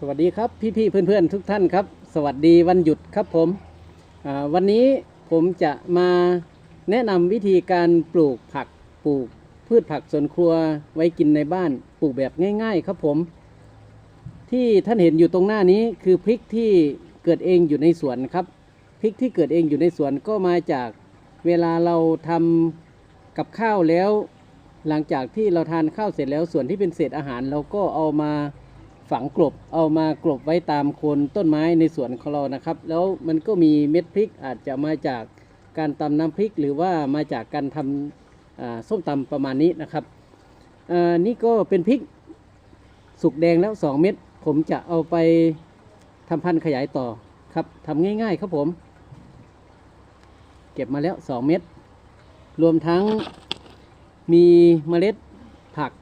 สวัสดีครับพี่ๆเพื่อนๆทุกท่านครับ สวัสดีวันหยุดครับผมวันนี้ผมจะมาแนะนำวิธีการปลูกผักปลูกพืชผักสวนครัวไว้กินในบ้านปลูกแบบง่าย ๆ ครับผม ที่ท่านเห็นอยู่ตรงหน้านี้คือพริกที่เกิดเองอยู่ในสวนครับพริกที่เกิดเองอยู่ในสวนก็มาจากเวลาเราทำกับข้าวแล้ว หลังจากที่เราทานข้าวเสร็จแล้วส่วนที่เป็นเศษอาหารเราก็เอามา ฝังกลบเอามากลบไว้ตามโคนต้นไม้ในสวนของเรานะครับ แล้วมันก็มีเม็ดพริกอาจจะมาจากการตำน้ำพริก หรือว่ามาจากการทำอ่าส้มตำประมาณนี้นะครับนี่ก็เป็นพริกสุกแดงแล้ว 2 เม็ดผมจะเอาไปทำพันธุ์ขยายต่อครับทำง่าย ๆ ครับผม เก็บมาแล้ว 2 เม็ดรวมทั้งมีเมล็ดผัก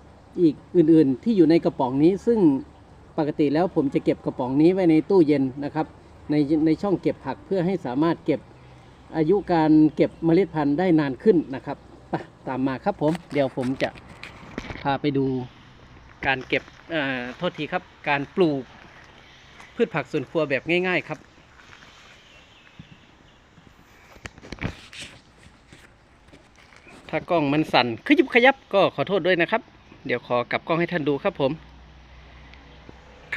อีกอื่นๆ ที่อยู่ในกระป๋องนี้ซึ่ง ปกติแล้วผมจะเก็บกระป๋องนี้ไว้ในตู้เย็นนะครับในในช่องเก็บผักเพื่อให้สามารถเก็บอายุการเก็บเมล็ดพันธุ์ได้นานขึ้นนะครับไปตามมาครับผมเดี๋ยวผมจะพาไปดูการเก็บเอ่อโทษทีครับ การปลูกพืชผักสวนครัวแบบง่าย ๆครับ ถ้ากล้องมันสั่นขยุบขยับก็ขอโทษด้วยนะครับ เดี๋ยวขอกลับกล้องให้ท่านดูครับผม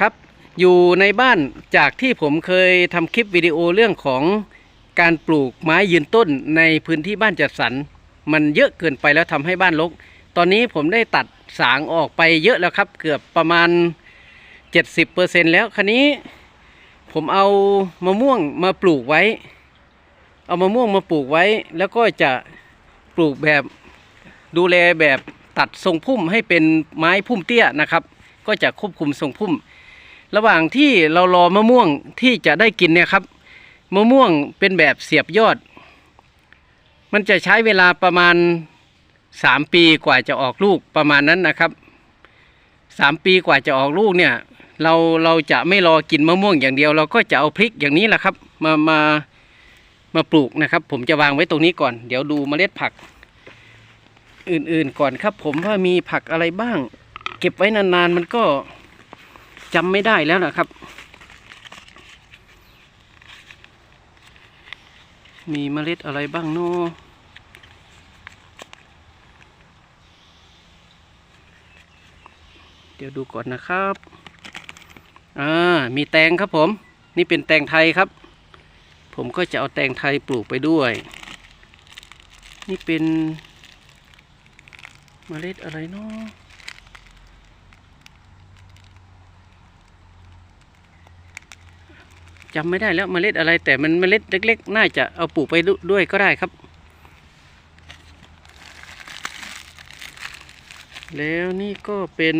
ครับ อยู่ในบ้านจากที่ผมเคยทำคลิปวิดีโอเรื่องของการปลูกไม้ยืนต้นในพื้นที่บ้านจัดสรรมันเยอะเกินไปแล้วทำให้บ้านรกตอนนี้ผมได้ตัดสางออกไปเยอะแล้วครับเกือบประมาณ 70%แล้วคันนี้ ผมเอามะม่วงมาปลูกไว้ เอามะม่วงมาปลูกไว้ แล้วก็จะปลูกแบบดูแลแบบตัดทรงพุ่มให้เป็นไม้พุ่มเตี้ยนะครับ ก็จะควบคุมทรงพุ่ม ระหว่างที่เรารอมะม่วงที่จะได้กินเนี่ยครับ มะม่วงเป็นแบบเสียบยอด มันจะใช้เวลาประมาณสามปีกว่าจะออกลูกประมาณนั้นนะครับสามปีกว่าจะออกลูกเนี่ย เราเราจะไม่รอกินมะม่วงอย่างเดียว เราก็จะเอาพริกอย่างนี้แหละครับ มามามาปลูกนะครับ ผมจะวางไว้ตรงนี้ก่อน เดี๋ยวดูเมล็ดผัก อื่นๆก่อนครับ ผมว่ามีผักอะไรบ้าง เก็บไว้นานๆมันก็ จำไม่ได้แล้วนะครับ มีเมล็ดอะไรบ้างเนาะเดี๋ยวดูก่อนนะครับอ่ามีแตงครับผม นี่เป็นแตงไทยครับ ผมก็จะเอาแตงไทยปลูกไปด้วย นี่เป็นเมล็ดอะไรเนาะ จำไม่ได้แล้วเมล็ดอะไร แต่มันเมล็ดเล็ก ๆ น่าจะเอาปลูกไปด้วยก็ได้ครับ แล้วนี่ก็เป็น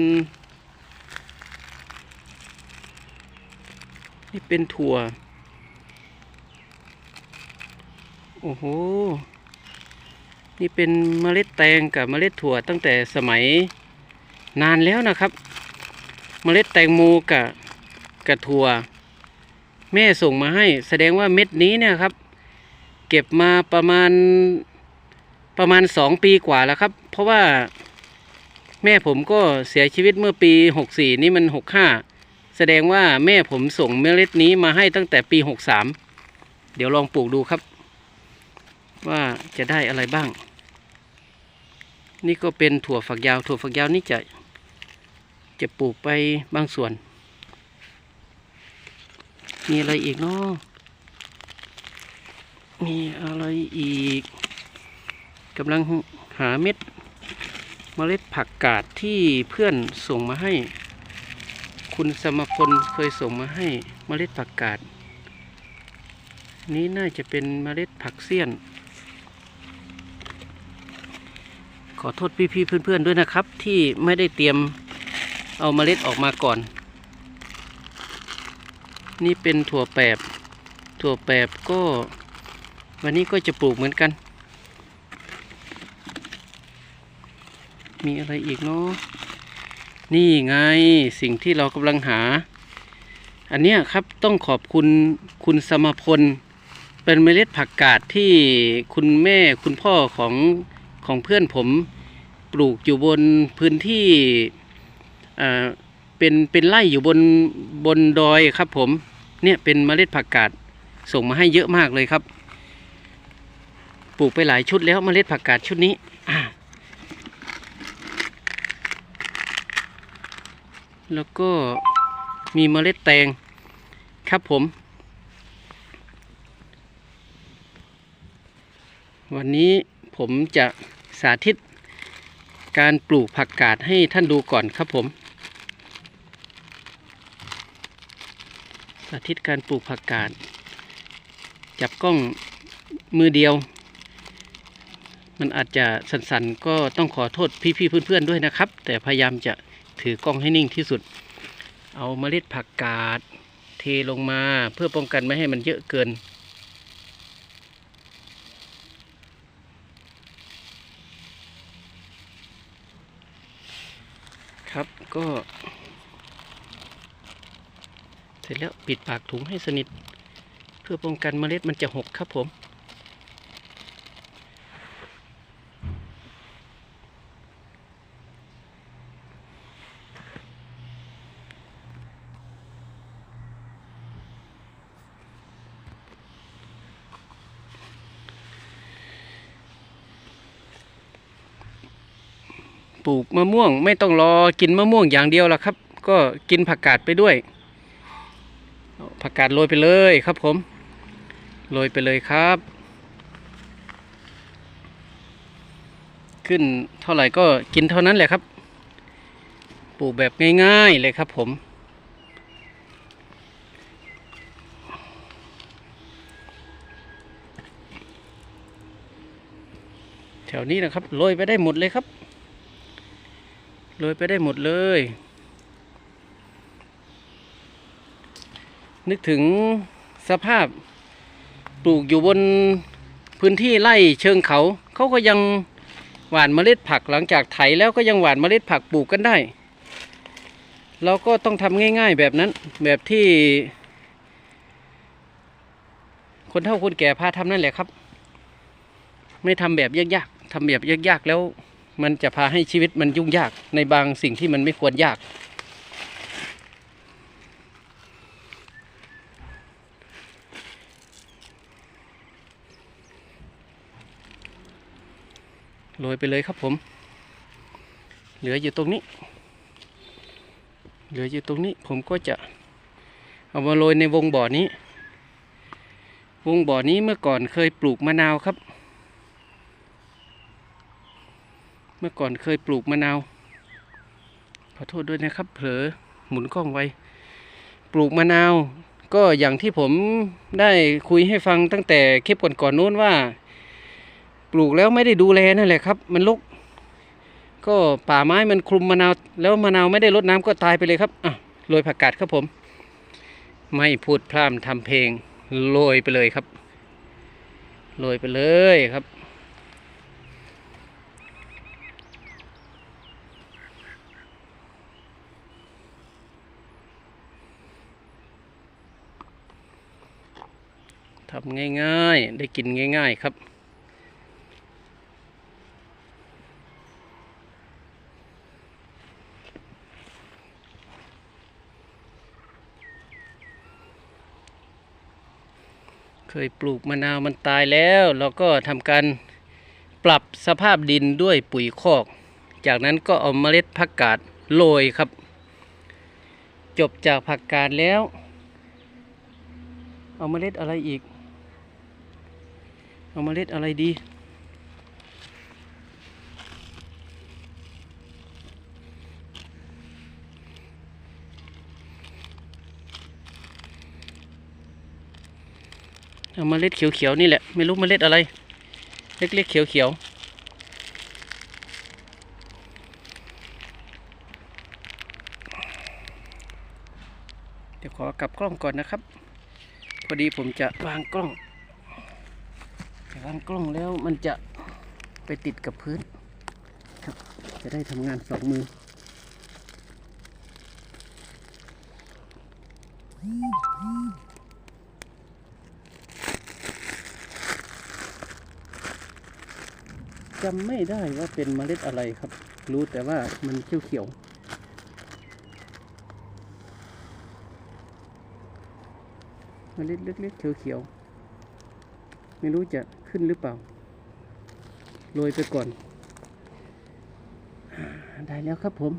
นี่เป็นถั่ว โอ้โห นี่เป็นเมล็ดแตงกับเมล็ดถั่วตั้งแต่สมัยนานแล้วนะครับ เมล็ดแตงโมกับกับถั่ว แม่ส่งมาให้ แสดงว่าเม็ดนี้เนี่ยครับ เก็บมาประมาณประมาณสองปีกว่าแล้วครับ เพราะว่าแม่ผมก็เสียชีวิตเมื่อปีหกสี่นี่มันหกห้าแสดงว่าแม่ผมส่งเมล็ดนี้มาให้ตั้งแต่ปีหกสามเดี๋ยวลองปลูกดูครับ ว่าจะได้อะไรบ้าง นี่ก็เป็นถั่วฝักยาว ถั่วฝักยาวนี่จะจะปลูกไปบางส่วน มีอะไรอีกเนาะมีอะไรอีกกำลังหาเม็ดเมล็ดผักกาดที่เพื่อนส่งมาให้ คุณสมพลเคยส่งมาให้เมล็ดผักกาด นี้น่าจะเป็นเมล็ดผักเสี้ยน ขอโทษพี่ๆเพื่อนๆด้วยนะครับ ที่ไม่ได้เตรียมเอาเมล็ดออกมาก่อน นี่เป็นถั่วแปบ ถั่วแปบก็ วันนี้ก็จะปลูกเหมือนกัน มีอะไรอีกเนาะนี่ไงสิ่งที่เรากำลังหา อันเนี้ยครับต้องขอบคุณคุณสมพล เป็นเมล็ดผักกาดที่คุณแม่คุณพ่อของของเพื่อนผมปลูกอยู่บนพื้นที่อ่า เป็นเป็นไร่อยู่บนบนดอยครับ ผมเนี่ยเป็นเมล็ดผักกาดส่งมาให้เยอะมากเลยครับ ปลูกไปหลายชุดแล้วเมล็ดผักกาดชุดนี้แล้วก็มีเมล็ดแตงครับผม วันนี้ผมจะสาธิตการปลูกผักกาดให้ท่านดูก่อนครับผม สาธิตการปลูกผักกาด จับกล้องมือเดียว มันอาจจะสั่นๆ ก็ต้องขอโทษพี่ๆเพื่อนๆด้วยนะครับ แต่พยายามจะถือกล้องให้นิ่งที่สุด เอาเมล็ดผักกาด เทลงมาเพื่อป้องกันไม่ให้มันเยอะเกินครับก็ ร็จแล้วปิดปากถุงให้สนิท เพื่อป้องกันเมล็ดมันจะหกครับผมปลูกมะม่วงไม่ต้องรอกินมะม่วงอย่างเดียวละครับ ก็กินผักกาดไปด้วย ผักกาดโรยไปเลยครับผม โรยไปเลยครับ ขึ้นเท่าไหร่ก็กินเท่านั้นแหละครับ ปลูกแบบง่ายๆเลยครับผม แถวนี้นะครับโรยไปได้หมดเลยครับโรยไปได้หมดเลย นึกถึงสภาพปลูกอยู่บนพื้นที่ไร่เชิงเขา เขาก็ยังหว่านเมล็ดผักหลังจากไถแล้วก็ยังหว่านเมล็ดผักปลูกกันได้ เราก็ต้องทำง่าย ๆแบบนั้นแบบที่ คนเฒ่าคนแก่พาทำนั่นแหละครับ ไม่ทำแบบยากๆทำแบบยากๆแล้ว มันจะพาให้ชีวิตมันยุ่งยากในบางสิ่งที่มันไม่ควรยาก โรยไปเลยครับผม เหลืออยู่ตรงนี้ เหลืออยู่ตรงนี้ผมก็จะเอามาโรยในวงบ่อนี้ วงบ่อนี้เมื่อก่อนเคยปลูกมะนาวครับ เมื่อก่อนเคยปลูกมะนาว ขอโทษด้วยนะครับ เผลอหมุนกล้องไว้ ปลูกมะนาว ก็อย่างที่ผมได้คุยให้ฟังตั้งแต่คลิปก่อนๆนู้นว่า ปลูกแล้วไม่ได้ดูแลนั่นแหละครับ มันลุก ก็ป่าไม้มันคลุมมะนาว แล้วมะนาวไม่ได้รดน้ำก็ตายไปเลยครับอะโรยผักกาดครับผม ไม่พูดพร่ำทำเพลงโรยไปเลยครับโรยไปเลยครับ ทำง่ายๆ ได้กินง่าย ๆ ครับ เคยปลูกมะนาวมันตายแล้วเราก็ทำการปรับสภาพดินด้วยปุ๋ยคอก จากนั้นก็เอาเมล็ดผักกาดโรยครับ จบจากผักกาดแล้ว เอาเมล็ดอะไรอีก เอาเมล็ดอะไรดี เอาเมล็ดเขียวๆนี่แหละ ไม่รู้เมล็ดอะไร เล็กๆเขียวๆเดี๋ยวขอกลับกล้องก่อนนะครับ พอดีผมจะวางกล้องวางกล้องแล้วมันจะไปติดกับพื้นครับ จะได้ทำงานสองมือ จำไม่ได้ว่าเป็นเมล็ดอะไรครับ รู้แต่ว่ามันเขียวเขียวเมล็ดเล็กๆเขียวเขียวไม่รู้จะขึ้นหรือเปล่าโรยไปก่อน ได้แล้วครับผม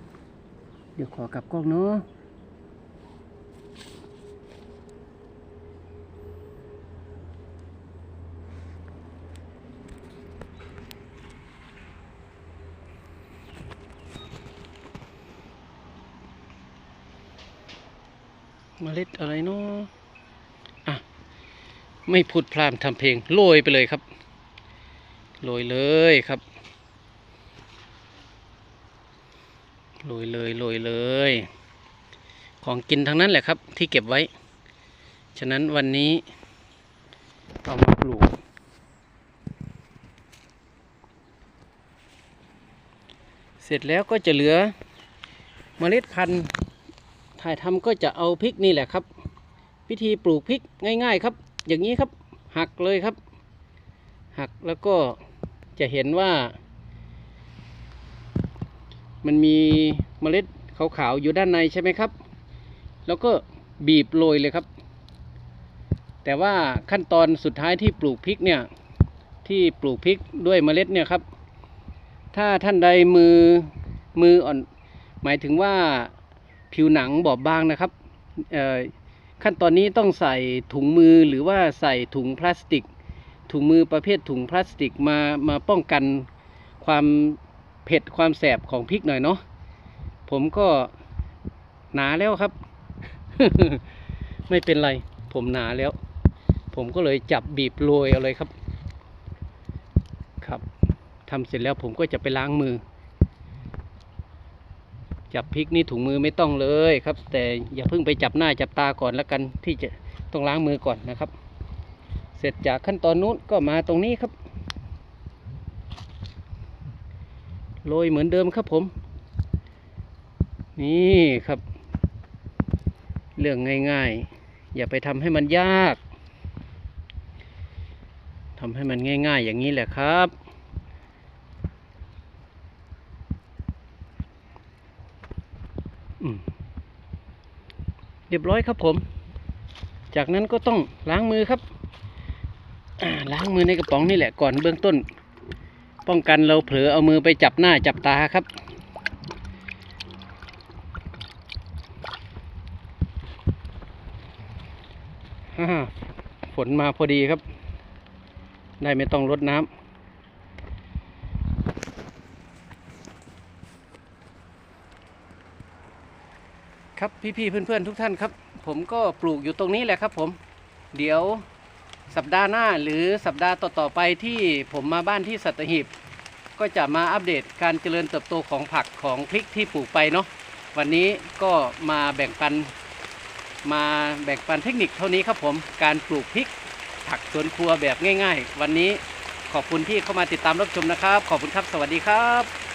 เดี๋ยวขอกลับกล้องเนาะ เมล็ดอะไรเนาะอะ ไม่พูดพรามทำเพลงโรยไปเลยครับโรยเลยครับโรยเลยโรยเลย ของกินทั้งนั้นแหละครับ ที่เก็บไว้ ฉะนั้นวันนี้เอามาปลูก เสร็จแล้วก็จะเหลือเมล็ดพันธุ์ ถ่ายทำก็จะเอาพริกนี่แหละครับ วิธีปลูกพริกง่าย ๆ ครับ อย่างนี้ครับหักเลยครับ หักแล้วก็จะเห็นว่า มันมีเมล็ดขาวๆอยู่ด้านในใช่ไหมครับ แล้วก็บีบโรยเลยครับ แต่ว่าขั้นตอนสุดท้ายที่ปลูกพริกเนี่ยที่ปลูกพริกด้วยเมล็ดเนี่ยครับ ถ้าท่านใดมือมืออ่อน หมายถึงว่า ผิวหนังบอบบางนะครับขั้นตอนนี้ต้องใส่ถุงมือหรือว่าใส่ถุงพลาสติก ถุงมือประเภทถุงพลาสติกมามาป้องกันความเผ็ดความแสบของพริกหน่อยเนาะผมก็หนาแล้วครับ ไม่เป็นไร ผมหนาแล้ว ผมก็เลยจับบีบโรยเอาเลยครับ ครับทำเสร็จแล้วผมก็จะไปล้างมือ จับพริกนี่ถุงมือไม่ต้องเลยครับ แต่อย่าเพิ่งไปจับหน้าจับตาก่อนแล้วกันที่จะต้องล้างมือก่อนนะครับ เสร็จจากขั้นตอนนู้นก็มาตรงนี้ครับโรยเหมือนเดิมครับผม นี่ครับ เรื่องง่ายๆ อย่าไปทำให้มันยากทำให้มันง่าย ๆ อย่างนี้แหละครับ อืม เรียบร้อยครับผม จากนั้นก็ต้องล้างมือครับล้างมือในกระป๋องนี่แหละก่อนเบื้องต้น ป้องกันเราเผลอเอามือไปจับหน้าจับตาครับ ฝนมาพอดีครับ ได้ไม่ต้องรดน้ำ ครับพี่ๆเพื่อนๆทุกท่านครับ ผมก็ปลูกอยู่ตรงนี้แหละครับ ผม เดี๋ยวสัปดาห์หน้าหรือสัปดาห์ต่อๆไปที่ผมมาบ้านที่สัตหีบก็จะมาอัปเดตการเจริญเติบโตของผักของพริกที่ปลูกไปเนาะวันนี้ก็มาแบ่งปัน มาแบ่งปันเทคนิคเท่านี้ครับผมการปลูกพริก ผักสวนครัวแบบง่าย ๆ วันนี้ขอบคุณที่เข้ามาติดตามรับชมนะครับ ขอบคุณครับ สวัสดีครับ